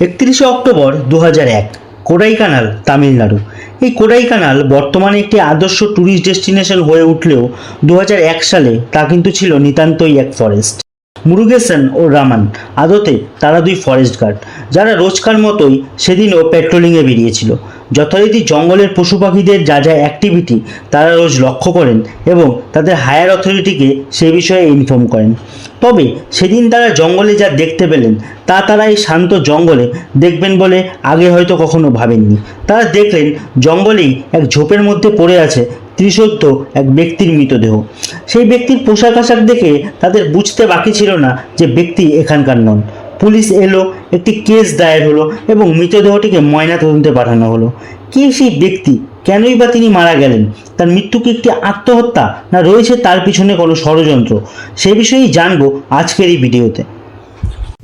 একত্রিশে অক্টোবর দু এক, কোডাইকানাল, তামিলনাড়ু। এই কোডাইকানাল বর্তমানে একটি আদর্শ ট্যুরিস্ট ডেস্টিনেশন হয়ে উঠলেও দু সালে তা কিন্তু ছিল নিতান্তই এক ফরেস্ট মুরুগেসন ও রামান আদতে তারা দুই ফরেস্ট গার্ড যারা রোজকার মতোই সেদিনও পেট্রোলিংয়ে বেরিয়েছিল। যথারীতি জঙ্গলের পশু পাখিদের যা যা অ্যাক্টিভিটি তারা রোজ লক্ষ্য করেন এবং তাদের হায়ার অথরিটিকে সে বিষয়ে ইনফর্ম করেন। তবে সেদিন তারা জঙ্গলে যা দেখতে পেলেন, তা তারা এই শান্ত জঙ্গলে দেখবেন বলে আগে হয়তো কখনো ভাবেননি। তারা দেখলেন জঙ্গলেই এক ঝোপের মধ্যে পড়ে আছে ত্রিশোদ্ধ এক ব্যক্তির মৃতদেহ। সেই ব্যক্তির পোশাক আশাক দেখে তাদের বুঝতে বাকি ছিল না যে ব্যক্তি এখানকার নন। পুলিশ এলো, একটি কেস দায়ের হলো এবং মৃতদেহটিকে ময়নাতদন্তে পাঠানো হলো। কে সেই ব্যক্তি? কেনই বা তিনি মারা গেলেন? তার মৃত্যু কি একটি আত্মহত্যা, না রয়েছে তার পিছনে কোনো ষড়যন্ত্র? সে বিষয়েই জানব আজকের এই ভিডিওতে।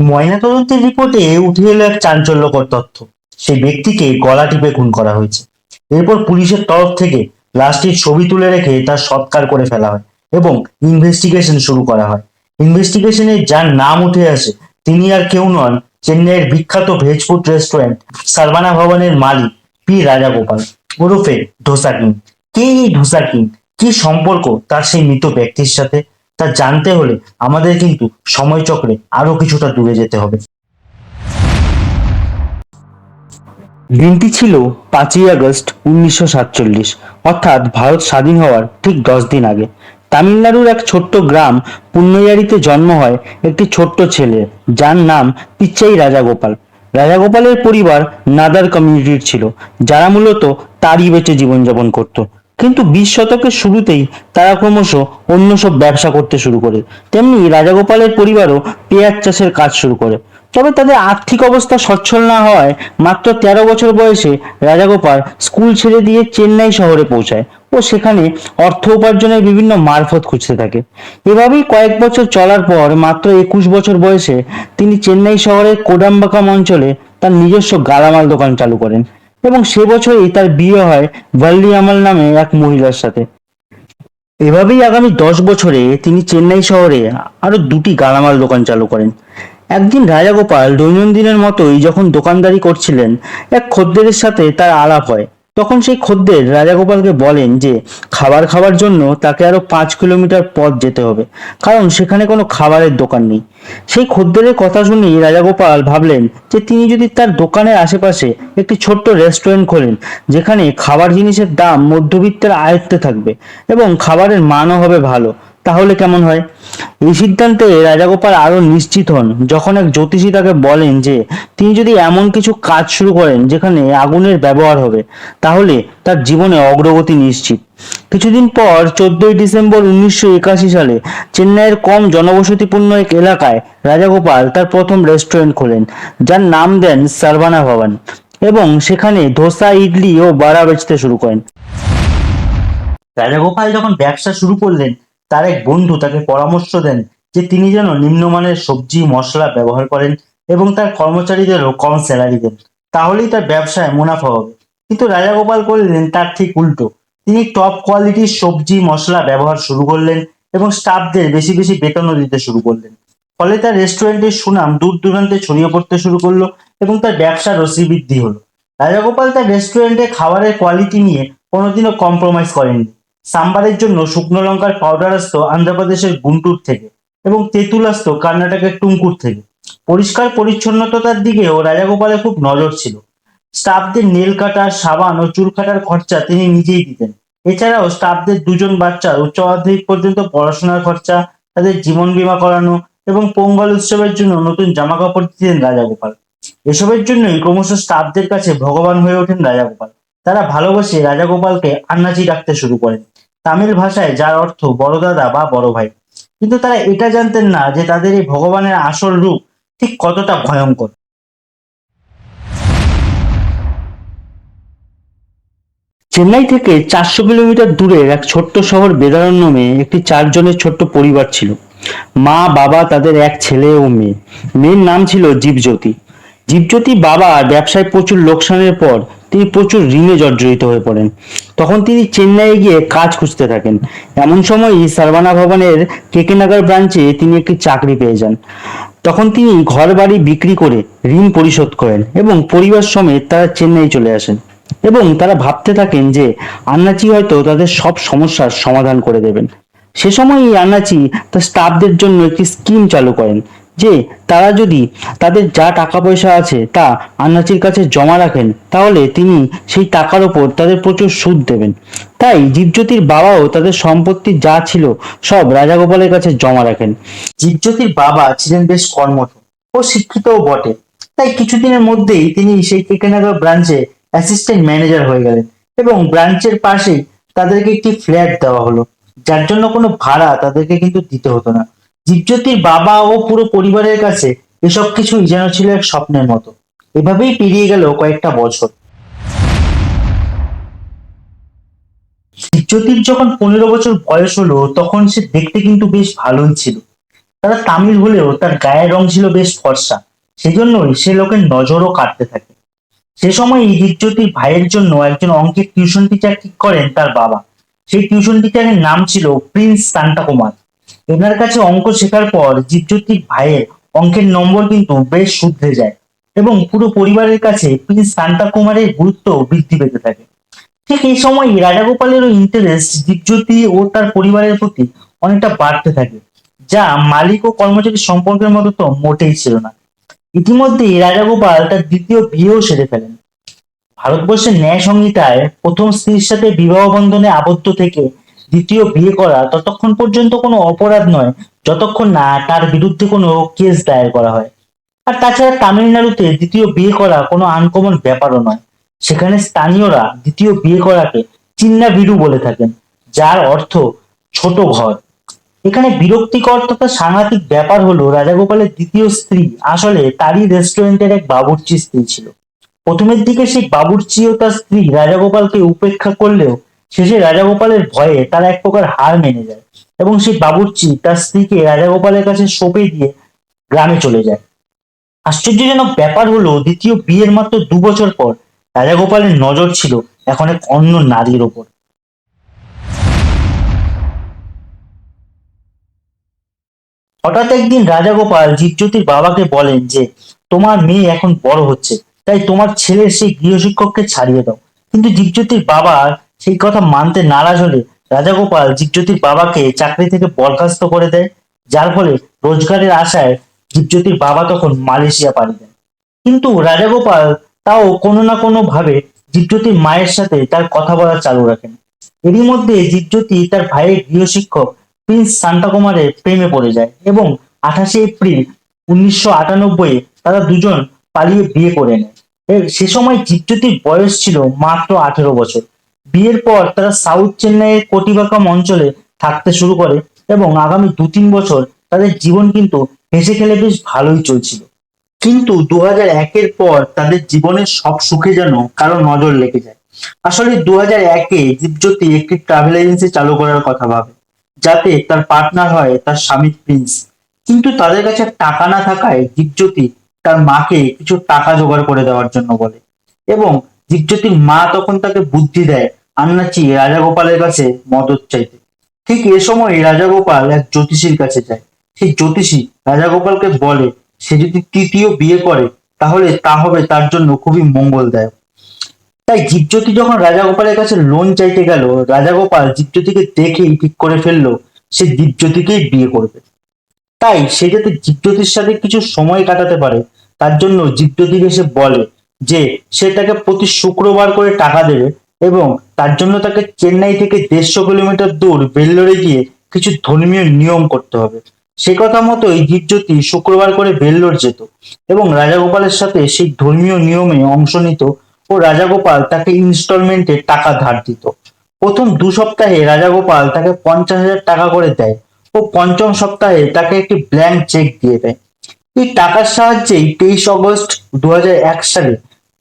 ময়নাতদন্তের রিপোর্টে উঠে এলো এক চাঞ্চল্যকর তথ্য। সেই ব্যক্তিকে গলা টিপে খুন করা হয়েছে। এরপর পুলিশের তরফ থেকে লাশটির ছবি তুলে রেখে তার সৎকার করে ফেলা হয় এবং ইনভেস্টিগেশন শুরু করা হয়। ইনভেস্টিগেশনে যার নাম উঠে আসে, তিনি আর কেউ নন চেন্নাইয়ের বিখ্যাত ভেজ ফুড রেস্টুরেন্ট সারবানা ভবনের মালিক পি রাজাগোপাল ওরফে ধোসা কিং কে এই ধোসা কিং কি সম্পর্ক তার সেই মৃত ব্যক্তির সাথে? তা জানতে হলে আমাদের কিন্তু সময়চক্রে আরও কিছুটা দূরে যেতে হবে। দিনটি ছিল পাঁচই আগস্ট উনিশশো সাতচল্লিশ, অর্থাৎ ভারত স্বাধীন হওয়ার ঠিক দশ দিন আগে। তামিলনাড়ুর এক ছোট্ট গ্রাম পুন্নয়ারিতে জন্ম হয় একটি ছোট্ট ছেলে, যার নাম পিচ্চাই রাজাগোপাল। রাজাগোপালের পরিবার নাদার কমিউনিটির ছিল, যারা মূলত তারই বেঁচে জীবনযাপন করত। কিন্তু বিশ শতকের শুরুতেই তারা ক্রমশ অন্য সব ব্যবসা করতে শুরু করে। তেমনি রাজাগোপালের পরিবারও পেঁয়াজ চাষের কাজ শুরু করে। তবে তাদের আর্থিক অবস্থা সচ্ছল না হওয়ায় মাত্র তেরো বছর বয়সে রাজাগোপাল স্কুল ছেড়ে দিয়ে চেন্নাই শহরে পৌঁছায় ও সেখানে অর্থ উপার্জনের বিভিন্ন মারফত খুঁজতে থাকে। এভাবেই কয়েক বছর চলার পর মাত্র একুশ বছর বয়সে তিনি চেন্নাই শহরের কোডাম্বাকাম অঞ্চলে তার নিজস্ব গালামাল দোকান চালু করেন এবং সে বছরই তার বিয়ে হয় ভাল্লি আমাল নামে এক মহিলার সাথে। এভাবেই আগামী দশ বছরে তিনি চেন্নাই শহরে আরও দুটি গালামাল দোকান চালু করেন। একদিন রাজাগোপাল দৈনন্দিনের মতোই যখন দোকানদারি করছিলেন, এক খদ্দেরের সাথে তার আলাপ হয়। তখন সেই খদ্দের রাজাগোপালকে বলেন যে, খাবার খাওয়ার জন্য তাকে আরও পাঁচ কিলোমিটার পথ যেতে হবে, কারণ সেখানে কোনো খাবারের দোকান নেই। সেই খদ্দেরের কথা শুনেই রাজাগোপাল ভাবলেন যে, তিনি যদি তার দোকানের আশেপাশে একটি ছোট্ট রেস্টুরেন্ট খোলেন, যেখানে খাবার জিনিসের দাম মধ্যবিত্তের আয়ত্তে থাকবে এবং খাবারের মানও হবে ভালো তাহলে কেমন হয়? এই সিদ্ধান্তে রাজাগোপাল আরও নিশ্চিত হন, যখন এক জ্যোতিষী তাকে বলেন যে, তিনি যদি এমন কিছু কাজ শুরু করেন যেখানে আগুনের ব্যবহার হবে, তাহলে তার জীবনে অগ্রগতি নিশ্চিত। কিছুদিন পর, চোদ্দই ডিসেম্বর উনিশশো একাশি সালে চেন্নাইয়ের কম জনবসতিপূর্ণ এক এলাকায় রাজাগোপাল তার প্রথম রেস্টুরেন্ট খোলেন, যার নাম দেন সারবানা ভবন, এবং সেখানে ধোসা, ইডলি ও বড়া বেচতে শুরু করেন। রাজাগোপাল যখন ব্যবসা শুরু করলেন তার এক বন্ধু তাকে পরামর্শ দেন যে তিনি যেন নিম্নমানের সবজি, মশলা ব্যবহার করেন এবং তার কর্মচারীদেরও কম স্যালারি দেন। তাহলেই তার ব্যবসায় মুনাফা হবে। কিন্তু রাজাগোপাল করলেন তার ঠিক উল্টো। তিনি টপ কোয়ালিটির সবজি, মশলা ব্যবহার শুরু করলেন এবং স্টাফদের বেশি বেশি বেতনও দিতে শুরু করলেন। ফলে তার রেস্টুরেন্টের সুনাম দূর দূরান্তে ছড়িয়ে পড়তে শুরু করল এবং তার ব্যবসার রসি বৃদ্ধি হলো। রাজাগোপাল তার রেস্টুরেন্টে খাবারের কোয়ালিটি নিয়ে কোনোদিনও কম্প্রোমাইজ করেননি। সাম্বারের জন্য শুকনো লঙ্কার পাউডার আসতো আন্ধ্রপ্রদেশের গুন্টুর থেকে এবং তেঁতুল আসতো কর্ণাটকের টুমকুর থেকে। পরিষ্কার পরিচ্ছন্নতার দিকেও রাজাগোপালের খুব নজর ছিল। স্টাফদের নেল কাটা সাবান ও চুল কাটার খরচা তিনি নিজেই দিতেন। এছাড়াও স্টাফদের দুজন বাচ্চার উচ্চ মাধ্যমিক পর্যন্ত পড়াশোনার খরচা, তাদের জীবন বীমা করানো এবং পোঙ্গল উৎসবের জন্য নতুন জামা কাপড় দিতেন রাজাগোপাল। এসবের জন্যই ক্রমশ স্টাফদের কাছে ভগবান হয়ে ওঠেন রাজাগোপাল। তারা ভালোবাসে রাজাগোপালকে আন্নাজি ডাকতে শুরু করেন তামিল ভাষায় যার অর্থ বড় দাদা বা বড় ভাই। কিন্তু তারা এটা জানতেন না যে তাদের এই ভগবানের আসল রূপ ঠিক কতটা ভয়ঙ্কর। চেন্নাই থেকে চারশো কিলোমিটার দূরের এক ছোট্ট শহর বেদারণ্যমে একটি চারজনের ছোট্ট পরিবার ছিল। মা, বাবা, তাদের এক ছেলে ও মেয়ে। মেয়ের নাম ছিল জীবজ্যোতি। জীবজ্যোতি বাবা ব্যবসায় প্রচুর লোকসানের পর তিনি প্রচুর ঋণে জর্জরিত হয়ে পড়েন। তখন তিনি চেন্নাইয়ে গিয়ে কাজ খুঁজতে থাকেন। এমন সময়ই সারবানা ভবনের কেকেনগর ব্রাঞ্চে তিনি একটি চাকরি পেয়ে যান। তখন তিনি ঘর বাড়ি বিক্রি করে ঋণ পরিশোধ করেন এবং পরিবার সমেত তারা চেন্নাই চলে আসেন এবং তারা ভাবতে থাকেন যে আন্নাচি হয়তো তাদের সব সমস্যার সমাধান করে দেবেন। সে সময়ই আন্নাচি তার স্টাফদের জন্য একটি স্কিম চালু করেন। যে তারা যদি তাদের যা টাকা পয়সা আছে তা আন্নাচির কাছে জমা রাখেন, তাহলে তিনি সেই টাকার ওপর তাদের প্রচুর সুদ দেবেন। তাই জীবজ্যোতির বাবাও তাদের সম্পত্তি যা ছিল সব রাজাগোপালের কাছে জমা রাখেন। জীবজ্যোতির বাবা ছিলেন বেশ কর্মঠ ও শিক্ষিতও বটে। তাই কিছুদিনের মধ্যেই তিনি সেই কেকেনগর ব্রাঞ্চে অ্যাসিস্ট্যান্ট ম্যানেজার হয়ে গেলেন এবং ব্রাঞ্চের পাশেই তাদেরকে একটি ফ্ল্যাট দেওয়া হলো। যার জন্য কোনো ভাড়া তাদেরকে কিন্তু দিতে হতো না। জীবজ্যোতির বাবা ও পুরো পরিবারের কাছে এসব কিছুই যেন ছিল এক স্বপ্নের মতো। এভাবেই পেরিয়ে গেল কয়েকটা বছর। জীবজ্যোতির যখন পনেরো বছর বয়স হলো, তখন সে দেখতে কিন্তু বেশ ভালোই ছিল। তারা তামিল হলেও তার গায়ের রং ছিল বেশ ফর্সা। সেজন্যই সে লোকের নজরও কাটতে থাকে। সে সময় জীবজ্যোতির ভাইয়ের জন্য একজন অঙ্কের টিউশন টিচার ঠিক করেন তার বাবা। সেই টিউশন টিচারের নাম ছিল প্রিন্স সান্টা কুমার। এনার কাছে অঙ্ক শেখার পর জীবজ্যোতির ভাইয়ের অঙ্কের নম্বর কিন্তু বেশ শুধরে যায় এবং পুরো পরিবারের কাছে প্রিন্স শান্তা কুমারের গুরুত্ব বৃদ্ধি পেতে থাকে। ঠিক এই সময় রাজাগোপালেরও ইন্টারেস্ট জীবজ্যোতি ও তার পরিবারের প্রতি অনেকটা বাড়তে থাকে, যা মালিক ও কর্মচারী সম্পর্কের মতো তো মোটেই ছিল না। ইতিমধ্যেই রাজাগোপাল তার দ্বিতীয় বিয়েও সেরে ফেলেন। ভারতবর্ষের ন্যায় সংহিতায় প্রথম স্ত্রীর সাথে বিবাহ বন্ধনে আবদ্ধ থেকে দ্বিতীয় বিয়ে করা ততক্ষণ পর্যন্ত কোনো অপরাধ নয়, যতক্ষণ না তার বিরুদ্ধে কোনো কেস দায়ের করা হয়। আর তাছাড়া তামিলনাড়ুতে দ্বিতীয় বিয়ে করা কোনো আনকমন ব্যাপারও নয়। সেখানে স্থানীয়রা দ্বিতীয় বিয়ে করাকে চিন্না বিরু বলে থাকেন, যার অর্থ ছোট ঘর। এখানে বিরক্তিকর তথা সাংঘাতিক ব্যাপার হলো রাজাগোপালের দ্বিতীয় স্ত্রী আসলে তারই রেস্টুরেন্টের এক বাবুর্চি স্ত্রী ছিল। প্রথমের দিকে সেই বাবুর্চি ও তার স্ত্রী রাজাগোপালকে উপেক্ষা করলেও শেষে রাজাগোপালের ভয়ে তারা এক প্রকার হার মেনে যায় এবং সেই বাবুর্চি তার স্ত্রীকে রাজাগোপালের কাছে সঁপে দিয়ে গ্রামে চলে যায়। আশ্চর্যজনক ব্যাপার হলো, দ্বিতীয় বিয়ের মাত্র দু বছর পর রাজাগোপালের নজর ছিল এখন এক অন্য নারীর ওপর। হঠাৎ একদিন রাজাগোপাল জীবজ্যোতির বাবাকে বলেন যে, তোমার মেয়ে এখন বড় হচ্ছে, তাই তোমার ছেলের সেই গৃহশিক্ষককে ছাড়িয়ে দাও। কিন্তু জীবজ্যোতির বাবা সেই কথা মানতে নারাজ হলে রাজাগোপাল জীবজ্যোতির বাবাকে চাকরি থেকে বরখাস্ত করে দেয়, যার ফলে রোজগারের আশায় জীবজ্যোতির বাবা তখন মালয়েশিয়া পাড়ি দেন কিন্তু রাজাগোপাল তাও কোনো না কোনো ভাবে জীবজ্যোতির মায়ের সাথে তার কথা বলা চালু রাখেন। এরই মধ্যে জীবজ্যোতি তার ভাইয়ের গৃহশিক্ষক প্রিন্স শান্তাকুমারের প্রেমে পড়ে যায় এবং আঠাশে এপ্রিল উনিশশো আটানব্বই তারা দুজন পালিয়ে বিয়ে করে নেয়। সে সময় জীবজ্যোতির বয়স ছিল মাত্র আঠেরো বছর। বিয়ের পর তারা সাউথ চেন্নাইয়ের কোটিবাকাম অঞ্চলে থাকতে শুরু করে এবং আগামী দু তিন বছর তাদের জীবন কিন্তু হেসে খেলে বেশ ভালোই চলছিল। কিন্তু দু হাজার একের পর তাদের জীবনের সব সুখে যেন কারও নজর লেগে যায়। আসলে দু হাজার একে জীবজ্যোতি একটি ট্রাভেল এজেন্সি চালু করার কথা ভাবে, যাতে তার পার্টনার হয় তার স্বামী প্রিন্স কিন্তু তাদের কাছে টাকা না থাকায় জীবজ্যোতি তার মাকে কিছু টাকা জোগাড় করে দেওয়ার জন্য বলে এবং জীবজ্যোতির মা তখন তাকে বুদ্ধি দেয়, আন্নাচি রাজাগোপালের কাছে মদত চাইতে। ঠিক এ সময় রাজাগোপাল এক জ্যোতিষীর কাছে যায়। সেই জ্যোতিষী রাজাগোপালকে বলে, সে যদি তৃতীয় বিয়ে করে, তাহলে তা হবে তার জন্য খুবই মঙ্গলদায়ক। তাই জীবজ্যোতি যখন রাজাগোপালের কাছে লোন চাইতে গেল, রাজাগোপাল জীবজ্যোতিকে দেখেই ঠিক করে ফেলল, সে জীবজ্যোতিকেই বিয়ে করবে। তাই সে যাতে জীবজ্যোতির সাথে কিছু সময় কাটাতে পারে, তার জন্য জীবজ্যোতিকে সে বলে যে সে তাকে প্রতি শুক্রবার করে টাকা দেবে এবং তার জন্য তাকে চেন্নাই থেকে দেড়শো কিলোমিটার দূর বেল্লোরে গিয়ে কিছু ধর্মীয় নিয়ম করতে হবে। সে কথা মতোই জীবজ্যোতি শুক্রবার করে বেল্লোর যেত এবং রাজাগোপালের সাথে সেই ধর্মীয় নিয়মে অংশ নিত ও রাজাগোপাল তাকে ইনস্টলমেন্টে টাকা ধার দিত। প্রথম দু সপ্তাহে রাজাগোপাল তাকে পঞ্চাশ হাজার টাকা করে দেয় ও পঞ্চম সপ্তাহে তাকে একটি ব্ল্যাঙ্ক চেক দিয়ে দেয়। এই টাকার সাহায্যেই তেইশ অগস্ট দু হাজার এক সালে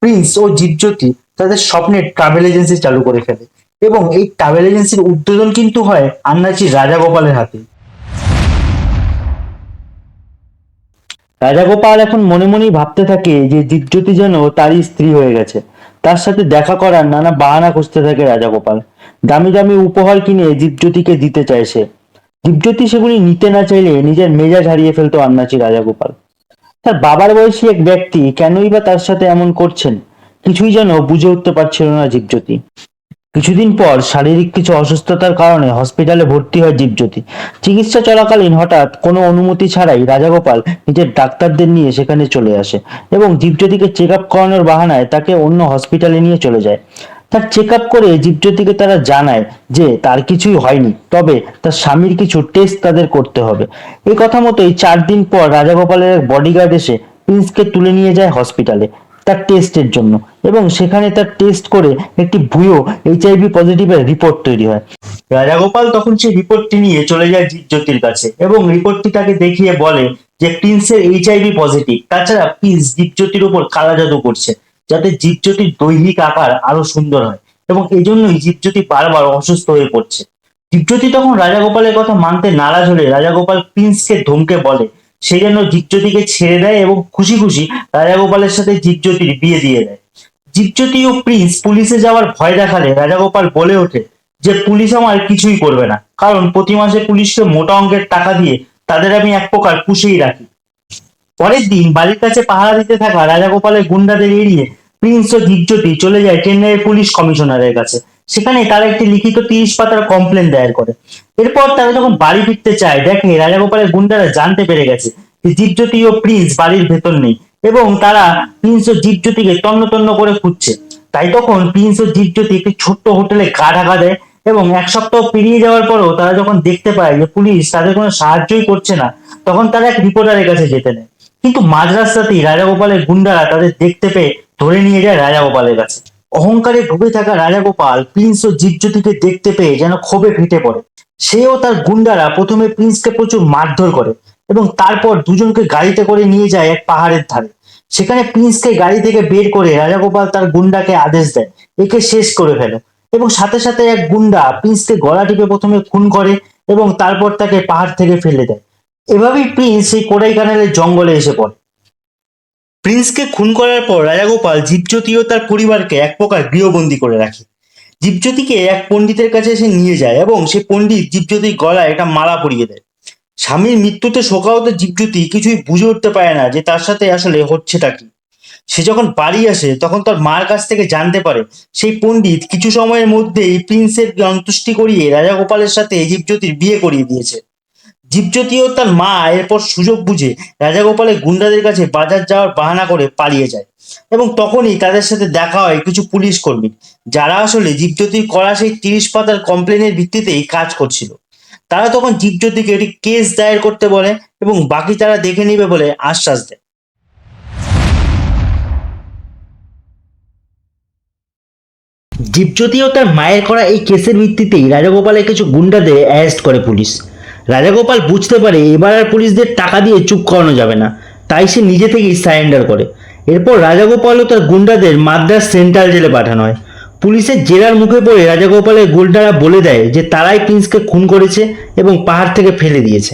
প্রিন্স ও জীবজ্যোতি তাদের স্বপ্নের ট্রাভেল এজেন্সি চালু করে ফেলে। এবং এই ট্রাভেল এজেন্সির উদ্বোধন কিন্তু হয় আন্নাচি রাজাগোপালের হাতে রাজাগোপাল এখন মনে মনেই ভাবতে থাকে যে দীপজ্যোতি যেন তারই স্ত্রী হয়ে গেছে। তার সাথে দেখা করার নানা বাহানা খুঁজতে থাকে রাজাগোপাল দামি দামি উপহার কিনে দীপজ্যোতিকে দিতে চায় সে। দীপজ্যোতি সেগুলি নিতে না চাইলে নিজের মেজাজ হারিয়ে ফেলতো আন্নাচি রাজাগোপাল তার বাবার বয়সী এক ব্যক্তি কেনই বা তার সাথে এমন করছেন? কিছুই যেন বুঝে উঠতে পারছিল না জীবজ্যোতি। কিছুদিন পর শারীরিক কিছু অসুস্থতার কারণে হসপিটালে ভর্তি হয় জীবজ্যোতি। চিকিৎসা চলাকালীন হঠাৎ কোনো অনুমতি ছাড়াই রাজাগোপাল নিজের ডাক্তারদের নিয়ে সেখানে চলে আসে এবং জীবজ্যোতিকে চেক আপ করানোর বাহানায় তাকে অন্য হসপিটালে নিয়ে চলে যায়। তার চেক আপ করে জীবজ্যোতিকে তারা জানায় যে তার কিছুই হয়নি। তবে তার স্বামীর কিছু টেস্ট তাদের করতে হবে। এই কথা মতোই চার দিন পর রাজাগোপালের এক বডিগার্ড এসে প্রিন্সকে তুলে নিয়ে যায় হসপিটালে তার টেস্টের জন্য। এবং সেখানে তার টেস্ট করে একটি ভুয়ো এইচআইভি পজিটিভের রিপোর্ট তৈরি হয়। রাজাগোপাল তখন সেই রিপোর্টটি নিয়ে চলে যায় জীবজ্যোতির কাছে এবং রিপোর্টটি তাকে দেখিয়ে বলে যে প্রিন্সের এইচআইভি পজিটিভ তাছাড়া প্রিন্স জীবজ্যোতির উপর কালা জাদু করছে। যাতে জীবজ্যোতির দৈহিক আকার আরও সুন্দর হয় এবং এই জন্যই জীবজ্যোতি বারবার অসুস্থ হয়ে পড়ছে। জীবজ্যোতি তখন রাজাগোপালের কথা মানতে নারাজ হলে রাজাগোপাল প্রিন্সকে ধমকে বলে, সে যেন জীবজ্যোতিকে ছেড়ে দেয় এবং খুশি খুশি রাজাগোপালের সাথে জীবজ্যোতির বিয়ে দিয়ে দেয়। জীবজ্যোতি ও প্রিন্স পুলিশে যাওয়ার ভয় দেখালে রাজাগোপাল বলে ওঠে যে, পুলিশ আমার কিছুই করবে না। কারণ প্রতি মাসে পুলিশকে মোটা অঙ্কের টাকা দিয়ে তাদের আমি এক প্রকার পুষেই রাখি। পরের দিন বাড়ির কাছে পাহারা দিতে থাকা রাজাগোপালের গুন্ডাদের এড়িয়ে প্রিন্স ও জীবজ্যোতি চলে যায় চেন্নাইয়ের পুলিশ কমিশনারের কাছে। সেখানে তারা একটি লিখিত তিরিশ পাতার কমপ্লেন দায়ের করে। এরপর তারা যখন বাড়ি ফিরতে চায়, দেখে রাজাগোপালের গুন্ডারা জানতে পেরে গেছে যে জীবজ্যোতি ও প্রিন্স বাড়ির ভেতর নেই এবং তারা প্রিন্স ও জীবজ্যোতিকে তন্ন তন্ন করে খুঁজছে। তাই তখন প্রিন্স ও জীবজ্যোতি একটি ছোট্ট হোটেলে গা ঢাকা দেয় এবং এক সপ্তাহ পেরিয়ে যাওয়ার পরও তারা যখন দেখতে পায় যে পুলিশ তাদের কোনো সাহায্যই করছে না, তখন তারা এক রিপোর্টারের কাছে যেতে নেয়। কিন্তু মাঝ রাস্তাতেই রাজাগোপালের গুন্ডারা তাদের দেখতে পেয়ে ধরে নিয়ে যায় রাজাগোপালের কাছে। অহংকারে ডুবে থাকা রাজাগোপাল প্রিন্স ও জীবজ্যোতিকে দেখতে পেয়ে যেন ক্ষোভে ফেটে পড়ে। সেও তার গুন্ডারা প্রথমে প্রিন্সকে প্রচুর মারধর করে এবং তারপর দুজনকে গাড়িতে করে নিয়ে যায় এক পাহাড়ের ধারে। সেখানে প্রিন্সকে গাড়ি থেকে বের করে রাজাগোপাল তার গুন্ডাকে আদেশ দেয়, একে শেষ করে ফেলো এবং সাথে সাথে এক গুন্ডা প্রিন্সকে গলা টিপে প্রথমে খুন করে এবং তারপর তাকে পাহাড় থেকে ফেলে দেয়। এভাবেই প্রিন্স সেই কোডাইকানালের জঙ্গলে এসে পড়ে। প্রিন্সকে খুন করার পর রাজাগোপাল জীবজ্যোতি ও তার পরিবারকে এক প্রকার গৃহবন্দী করে রাখে। জীবজ্যোতিকে এক পণ্ডিতের কাছে এসে নিয়ে যায় এবং সে পণ্ডিত জীবজ্যোতির গলায় একটা মালা পরিয়ে দেয়। স্বামীর মৃত্যুতে শোকাহত জীবজ্যোতি কিছুই বুঝে উঠতে পারে না যে তার সাথে আসলে হচ্ছেটা কি। সে যখন বাড়ি আসে, তখন তার মার কাছ থেকে জানতে পারে সেই পণ্ডিত কিছু সময়ের মধ্যেই প্রিন্সের অন্তুষ্টি করিয়ে রাজাগোপালের সাথে জীবজ্যোতির বিয়ে করিয়ে দিয়েছে। জীবজ্যোতি ও তার মা এরপর সুযোগ বুঝে রাজাগোপালের গুন্ডাদের কাছে বাজার যাওয়ার বাহানা করে পালিয়ে যায়। এবং তখনই তাদের সাথে দেখা হয় কিছু পুলিশ কর্মী, যারা আসলে জীবজ্যোতির করা সেই তিরিশ পাতার কমপ্লেনের ভিত্তিতেই কাজ করছিল। তারা তখন জীবজ্যোতিকে একটি কেস দায়ের করতে বলে এবং বাকি তারা দেখে নেবে বলে আশ্বাস দেয়। জীবজ্যোতি ও তার মায়ের করা এই কেসের ভিত্তিতেই রাজাগোপালের কিছু গুন্ডাদের অ্যারেস্ট করে পুলিশ। রাজাগোপাল বুঝতে পারে এবার আর পুলিশদের টাকা দিয়ে চুপ করানো যাবে না। তাই সে নিজে থেকেই সারেন্ডার করে। এরপর রাজাগোপাল ও তার গুন্ডাদের মাদ্রাস সেন্ট্রাল জেলে পাঠানো হয়। পুলিশের জেরার মুখে পড়ে রাজাগোপালের গুন্ডারা বলে দেয় যে তারাই প্রিন্সকে খুন করেছে এবং পাহাড় থেকে ফেলে দিয়েছে।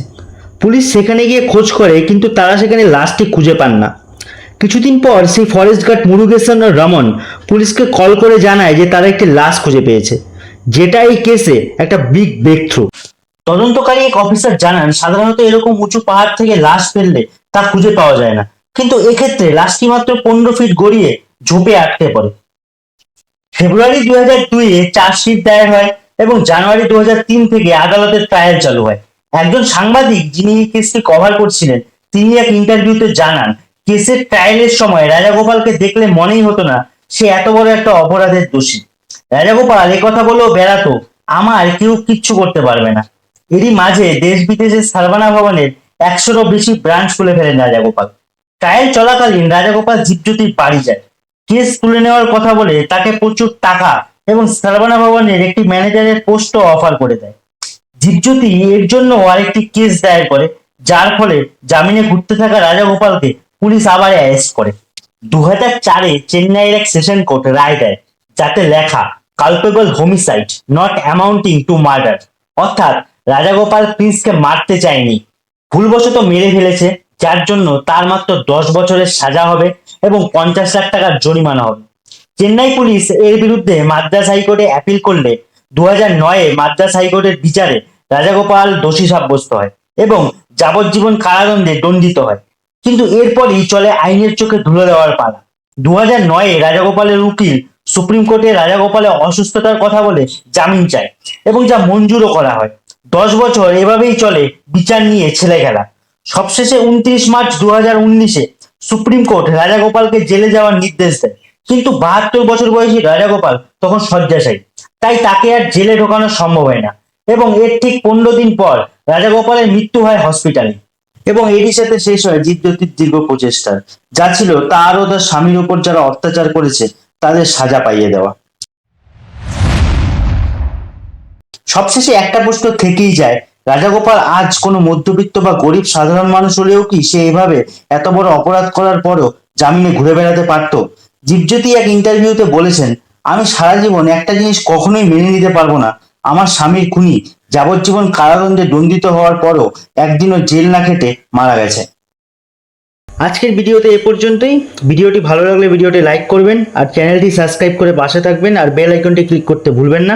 পুলিশ সেখানে গিয়ে খোঁজ করে, কিন্তু তারা সেখানে লাশটি খুঁজে পান না। কিছুদিন পর সেই ফরেস্ট গার্ড মুরুগেসন ও রমন পুলিশকে কল করে জানায় যে তারা একটি লাশ খুঁজে পেয়েছে, যেটা এই কেসে একটা বিগ ব্রেক থ্রু তদন্তকারী এক অফিসার জানান, সাধারণত এরকম উঁচু পাহাড় থেকে লাশ ফেললে তা খুঁজে পাওয়া যায় না। কিন্তু এক্ষেত্রে লাশটি মাত্র পনেরো ফিট গড়িয়ে ঝোপে আটকে পড়ে। ফেব্রুয়ারি দুই হাজার দুই দুইয়ে চার্জশিট দায়ের হয় এবং জানুয়ারি দু তিন থেকে আদালতের ট্রায়াল চালু হয়। একজন সাংবাদিক যিনি এই কেসটি কভার করছিলেন, তিনি এক ইন্টারভিউতে জানান কেসের ট্রায়ালের সময় রাজাগোপালকে দেখলে মনেই হতো না, সে এত বড় একটা অপরাধের দোষী। রাজাগোপাল কথা বলেও বেড়াতো, আমার কেউ কিচ্ছু করতে পারবে না। এরই মাঝে দেশ বিদেশের সারবানা ভবনের একশোরও বেশি ব্রাঞ্চ খুলে ফেলেন রাজাগোপাল। ট্রায়াল চলাকালীন রাজাগোপাল জীবজ্যোতির বাড়ি যায়। কেস তুলে নেওয়ার কথা বলে তাকে প্রচুর টাকা এবং সারবানা ভবনের একটি ম্যানেজারের পোস্টও অফার করে দেয়। জীবজ্যোতি এর জন্য আরেকটি কেস দায়ের করে, যার ফলে জামিনে ঘুরতে থাকা রাজাগোপালকে পুলিশ আবার অ্যারেস্ট করে। দু হাজার চারে চেন্নাইয়ের এক সেশন কোর্ট রায় দেয়, যাতে লেখা culpable homicide not amounting to murder অর্থাৎ রাজাগোপাল প্রিন্সকে মারতে চায়নি। ভুলবশত মেরে ফেলেছে, যার জন্য তার মাত্র দশ বছরের সাজা হবে এবং পঞ্চাশ লাখ টাকার জরিমানা হবে। চেন্নাই পুলিশ এর বিরুদ্ধে মাদ্রাস হাইকোর্টে অ্যাপিল করলে দু হাজার নয়ে মাদ্রাস হাইকোর্টের বিচারে রাজাগোপাল দোষী সাব্যস্ত হয় এবং যাবজ্জীবন কারাদণ্ডে দণ্ডিত হয়। কিন্তু এরপরই চলে আইনের চোখে ধুলো দেওয়ার পালা। দু হাজার নয়ে রাজাগোপালের উকিল সুপ্রিম কোর্টে রাজাগোপালের অসুস্থতার কথা বলে জামিন চায় এবং যা মঞ্জুরও করা হয়। দশ বছর এভাবেই চলে বিচার নিয়ে ছেলে খেলা। সবশেষে উনত্রিশ মার্চ দু হাজার উনিশে সুপ্রিম কোর্ট রাজাগোপালকে জেলে যাওয়ার নির্দেশ দেয়। কিন্তু বাহাত্তর বছর বয়সী রাজাগোপাল তখন শয্যাশায়ী। তাই তাকে আর জেলে ঢোকানো সম্ভব হয় না। এবং এর ঠিক পনেরো দিন পর রাজাগোপালের মৃত্যু হয় হসপিটালে। এবং এরই সাথে শেষ হয় জিদ্যতির দীর্ঘ প্রচেষ্টার যা ছিল তার ও তার স্বামীর উপর যারা অত্যাচার করেছে, তাদের সাজা পাইয়ে দেওয়া। সবশেষে একটা প্রশ্ন থেকেই যায়, রাজাগোপাল আজ কোনো মধ্যবিত্ত বা গরিব সাধারণ মানুষ হলেও কি সে এভাবে এত বড় অপরাধ করার পরও জামিনে ঘুরে বেড়াতে পারতো? জীবজ্যোতি এক ইন্টারভিউতে বলেছেন, আমি সারা জীবন একটা জিনিস কখনোই মেনে নিতে পারব না। আমার স্বামীর খুনি যাবজ্জীবন কারাদণ্ডে দণ্ডিত হওয়ার পরও একদিনও জেল না খেটে মারা গেছে। আজকের ভিডিওতে এ পর্যন্তই। ভিডিওটি ভালো লাগলে ভিডিওটি লাইক করবেন আর চ্যানেলটি সাবস্ক্রাইব করে পাশে থাকবেন আর বেল আইকনটি ক্লিক করতে ভুলবেন না।